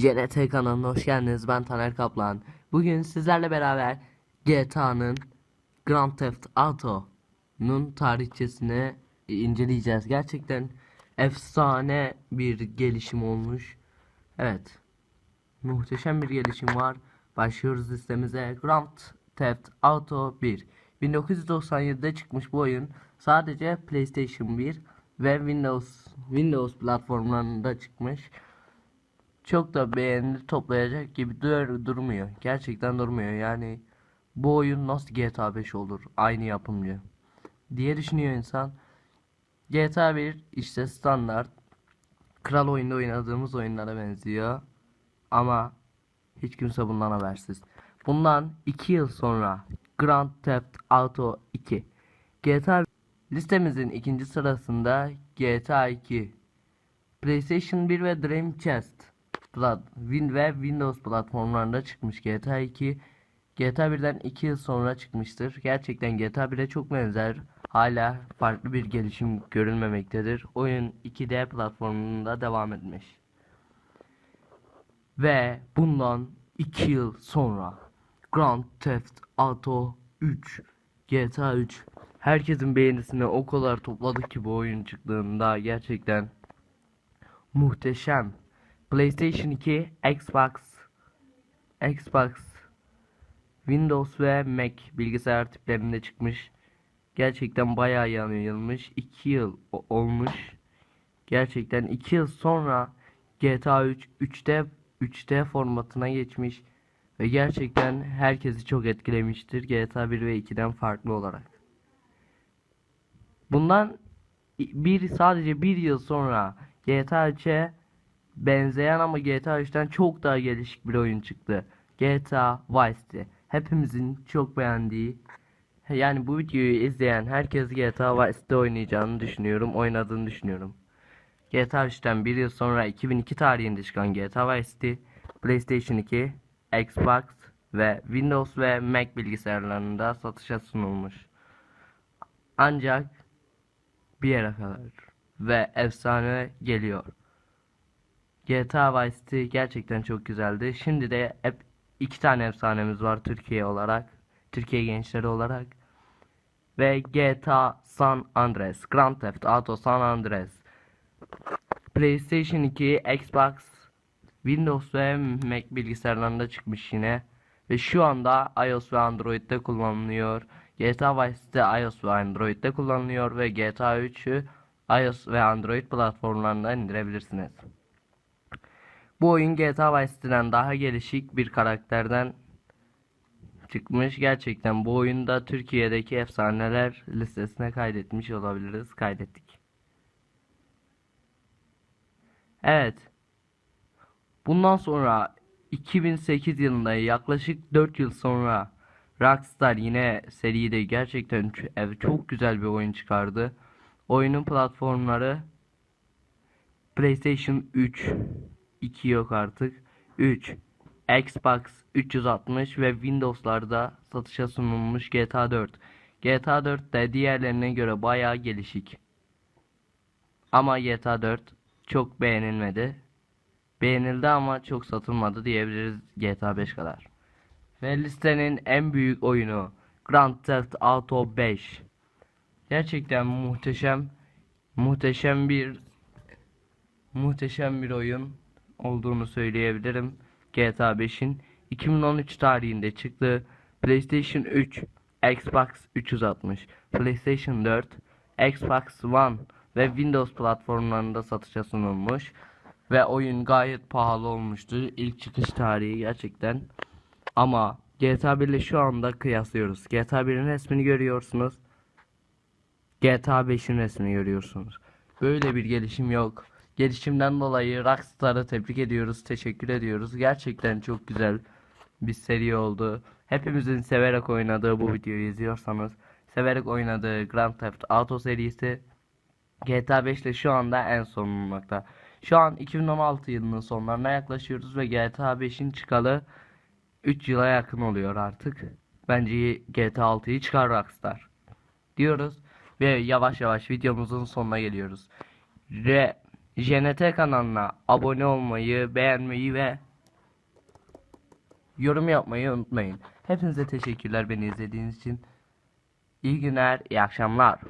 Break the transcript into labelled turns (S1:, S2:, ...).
S1: JNT kanalına hoş geldiniz. Ben Taner Kaplan. Bugün sizlerle beraber GTA'nın Grand Theft Auto'nun tarihçesini inceleyeceğiz. Gerçekten efsane bir gelişim olmuş. Evet. Muhteşem bir gelişim var. Başlıyoruz listemize. Grand Theft Auto 1. 1997'de çıkmış bu oyun sadece PlayStation 1 ve Windows Windows platformlarında çıkmış. Çok da beğeni toplayacak gibi dur durmuyor. Gerçekten durmuyor. Yani bu oyun nasıl GTA 5 olur? Aynı yapımcı. diye düşünüyor insan. GTA 1 işte standart kral oyunda oynadığımız oyunlara benziyor. Ama hiç kimse bundan habersiz. Bundan 2 yıl sonra Grand Theft Auto 2 GTA listemizin ikinci sırasında GTA 2 PlayStation 1 ve Dream Chest plat, Win ve Windows platformlarında çıkmış GTA 2 GTA 1'den 2 yıl sonra çıkmıştır. Gerçekten GTA 1'e çok benzer. Hala farklı bir gelişim görülmemektedir. Oyun 2D platformunda devam etmiş. Ve bundan 2 yıl sonra Grand Theft Auto 3 GTA 3 herkesin beğenisini o kadar topladı ki bu oyun çıktığında gerçekten muhteşem. PlayStation 2, Xbox, Xbox, Windows ve Mac bilgisayar tiplerinde çıkmış. Gerçekten bayağı yanılmış. 2 yıl olmuş. Gerçekten 2 yıl sonra GTA 3 3D 3D formatına geçmiş ve gerçekten herkesi çok etkilemiştir GTA 1 ve 2'den farklı olarak. Bundan bir sadece bir yıl sonra GTA 3'e benzeyen ama GTA 3'ten çok daha gelişik bir oyun çıktı. GTA Vice City. Hepimizin çok beğendiği yani bu videoyu izleyen herkes GTA Vice City oynayacağını düşünüyorum, oynadığını düşünüyorum. GTA 3'ten bir yıl sonra 2002 tarihinde çıkan GTA Vice City, PlayStation 2, Xbox ve Windows ve Mac bilgisayarlarında satışa sunulmuş. Ancak bir yere kadar ve efsane geliyor. GTA Vice City gerçekten çok güzeldi. Şimdi de hep iki tane efsanemiz var Türkiye olarak. Türkiye gençleri olarak. Ve GTA San Andreas. Grand Theft Auto San Andreas. PlayStation 2, Xbox, Windows ve Mac bilgisayarlarında çıkmış yine. Ve şu anda iOS ve Android'de kullanılıyor. GTA Vice City iOS ve Android'de kullanılıyor ve GTA 3'ü iOS ve Android platformlarından indirebilirsiniz. Bu oyun GTA Vice City'den daha gelişik bir karakterden çıkmış. Gerçekten bu oyunda Türkiye'deki efsaneler listesine kaydetmiş olabiliriz. Kaydettik. Evet. Bundan sonra 2008 yılında yaklaşık 4 yıl sonra Rockstar yine seride gerçekten çok güzel bir oyun çıkardı. Oyunun platformları PlayStation 3 2 yok artık. 3 Xbox 360 ve Windows'larda satışa sunulmuş GTA 4. GTA 4 de diğerlerine göre bayağı gelişik. Ama GTA 4 çok beğenilmedi. Beğenildi ama çok satılmadı diyebiliriz GTA 5 kadar. Ve listenin en büyük oyunu Grand Theft Auto 5. Gerçekten muhteşem muhteşem bir muhteşem bir oyun olduğunu söyleyebilirim. GTA 5'in 2013 tarihinde çıktı. PlayStation 3, Xbox 360, PlayStation 4, Xbox One ve Windows platformlarında satışa sunulmuş. Ve oyun gayet pahalı olmuştu. İlk çıkış tarihi gerçekten. Ama GTA 1 ile şu anda kıyaslıyoruz. GTA 1'in resmini görüyorsunuz. GTA 5'in resmini görüyorsunuz. Böyle bir gelişim yok. Gelişimden dolayı Rockstar'ı tebrik ediyoruz, teşekkür ediyoruz. Gerçekten çok güzel bir seri oldu. Hepimizin severek oynadığı bu videoyu izliyorsanız, severek oynadığı Grand Theft Auto serisi GTA 5 ile şu anda en son bulunmakta. Şu an 2016 yılının sonlarına yaklaşıyoruz ve GTA 5'in çıkalı 3 yıla yakın oluyor artık. Bence GTA 6'yı çıkar Rockstar diyoruz ve yavaş yavaş videomuzun sonuna geliyoruz. Ve JNT kanalına abone olmayı, beğenmeyi ve yorum yapmayı unutmayın. Hepinize teşekkürler beni izlediğiniz için. İyi günler, iyi akşamlar.